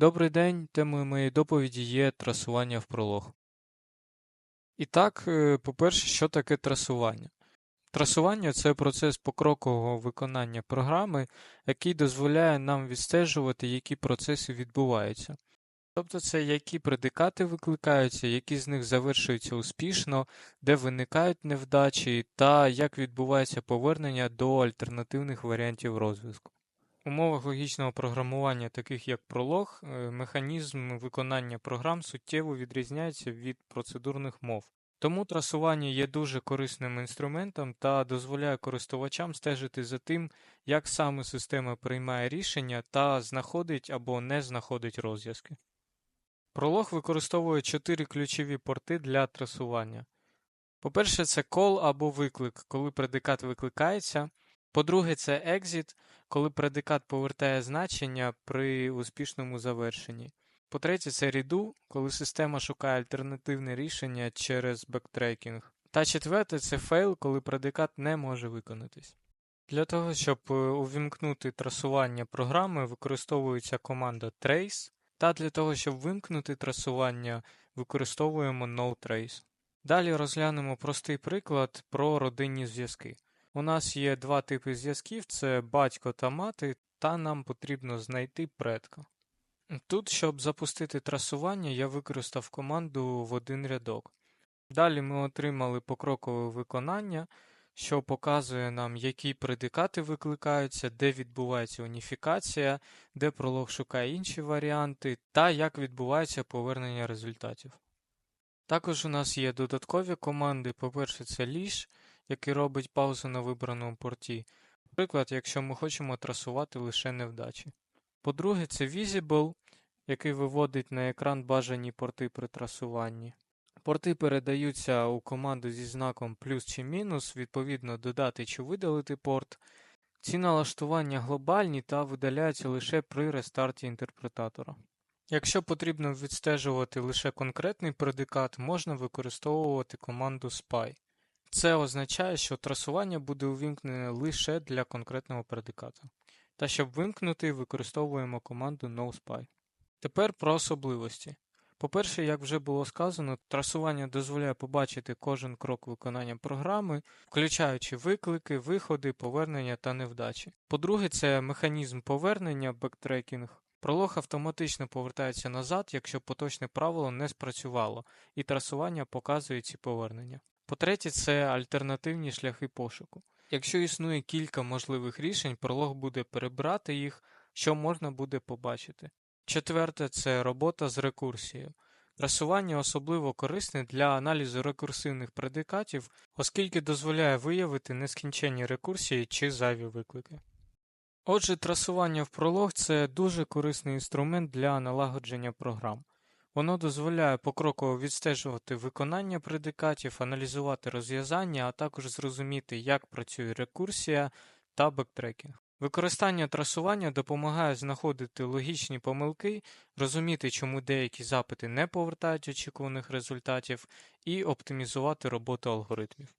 Добрий день, темою моєї доповіді є трасування в пролог. І так, е, по-перше, що таке трасування? Трасування це процес покрокового виконання програми, який дозволяє нам відстежувати, які процеси відбуваються. Тобто це які предикати викликаються, які з них завершуються успішно, де виникають невдачі, та як відбувається повернення до альтернативних варіантів розв'язку. Умовах логічного програмування, таких як пролог, е, механізм виконання програм суттєво відрізняється від процедурних мов. Тому трасування є дуже корисним інструментом та дозволяє користувачам стежити за тим, як саме система приймає рішення та знаходить або не знаходить розв'язки. Пролог використовує чотири ключові порти для трасування. По-перше, це call або виклик, коли предикат викликається. По-друге, це exit, коли предикат повертає значення при успішному завершенні. По-третє, це redo, коли система шукає альтернативне рішення через бектрекінг. Та четверте, це fail, коли предикат не може виконатись. Для того, щоб е, увімкнути трасування програми, використовується команда trace, та для того, щоб вимкнути трасування, використовуємо notrace. Далі розглянемо простий приклад про родинні зв'язки. У нас є два типи зв'язків: це батько та мати, та нам потрібно знайти предка. Тут, щоб запустити трасування, я використав команду в один рядок. Далі ми отримали покрокове виконання, що показує нам, які предикати викликаються, де відбувається уніфікація, де пролог шукає інші варіанти, та як відбувається повернення результатів. Також у нас є додаткові команди. По-перше, це ліж, який робить паузу на вибраному порті. Наприклад, якщо ми хочемо трасувати лише невдачі. По-друге, це Visible, який виводить на екран бажані порти при трасуванні. Порти передаються у команду зі знаком плюс чи мінус, відповідно додати чи видалити порт. Ці налаштування глобальні та видаляються лише при рестарті інтерпретатора. Якщо потрібно відстежувати лише конкретний предикат, можна використовувати команду SPY. Це означає, що трасування буде увімкнене лише для конкретного предиката. Та щоб вимкнути, використовуємо команду noSpy. Тепер про особливості. По-перше, як вже було сказано, трасування дозволяє побачити кожен крок виконання програми, включаючи виклики, виходи, повернення та невдачі. По-друге, це механізм повернення бектрекінг. Пролог автоматично повертається назад, якщо поточне правило не спрацювало, і трасування показує ці повернення. По-третє, це альтернативні шляхи пошуку. Якщо існує кілька можливих рішень, пролог буде перебрати їх, що можна буде побачити. Четверте це робота з рекурсією. Трасування особливо корисне для аналізу рекурсивних предикатів, оскільки дозволяє виявити нескінченні рекурсії чи зайві виклики. Отже, трасування в пролог це дуже корисний інструмент для налагодження програм. Воно дозволяє покроково відстежувати виконання предикатів, аналізувати розв'язання, а також зрозуміти, як працює рекурсія та бектрекінг. Використання трасування допомагає знаходити логічні помилки, розуміти, чому деякі запити не повертають очікуваних результатів, і оптимізувати роботу алгоритмів.